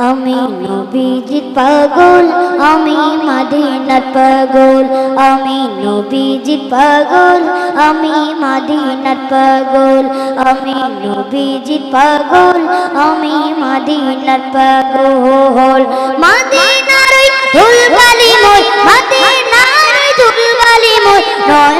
আমি নবীজির পাগল, আমি মদিনার পাগল, আমি নবীজির পাগল, আমি মদিনার পাগল, আমি নবীজির পাগল, আমি মদিনার পাগল। মদিনার ওই ধুলবালি মোর মদিনার ধুলবালি কাজল আমি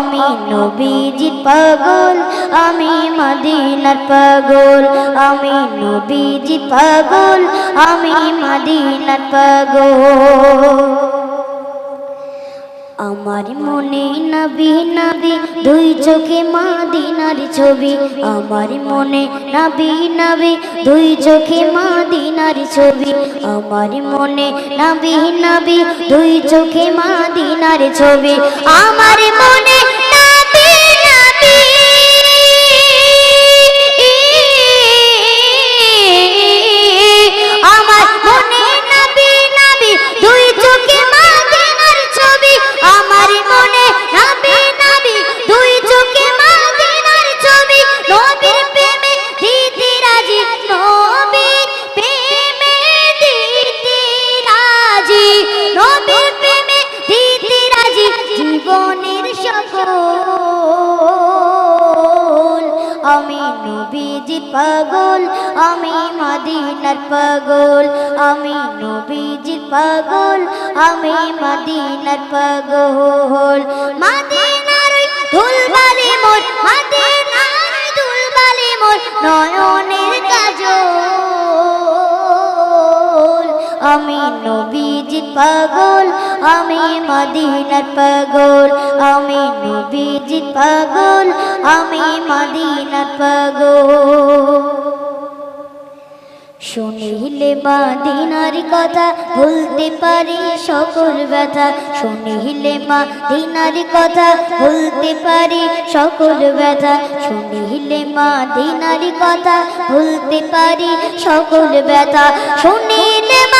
আমি নবীজির পাগল, আমি মদিনার পাগল, আমি নবীজির পাগল, আমি মদিনার পাগল। আমার মনে নবী নবী, দুই চোখে মাদিনার ছবি। আমার মনে নবী নবী, দুই চোখে মাদিনার ছবি। আমার মনে নবী নবী, দুই চোখে মাদিনার ছবি। আমার মনে নবীজির পাগল, আমি মদিনার পাগল, আমি নবীজির পাগল, আমি মদিনার পাগল। মদিনার ধুলবালি মোর, মদিনার ধুলবালি মোর নয়নের কাজল। আমি নবীজির পাগল, আমি মদিনার পাগল, আমি নবীজির পাগল আমি মদিনার পাগল শুনিলে মাদিনার কথা ভুলতে পারি সকল ব্যথা। শুনিলে মাদিনার কথা ভুলতে পারি সকল ব্যথা। শুনিলে মাদিনার কথা ভুলতে পারি সকল ব্যথা। শুনিলে মাদিনার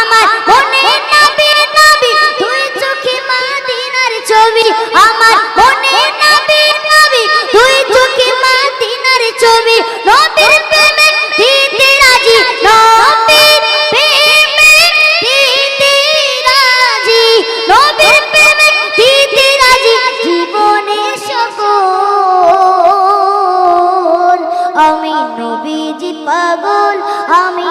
আমার মনে নবী নবী, দুই চোখে ছবি। আমার মনে দুই চোখে ছবি। নবীর প্রেমে দিতে রাজি, নবীর প্রেমে দিতে রাজি। নবীর প্রেমে দিতে রাজি, জীবনে সকল। আমি নবীজি পাগল, আমি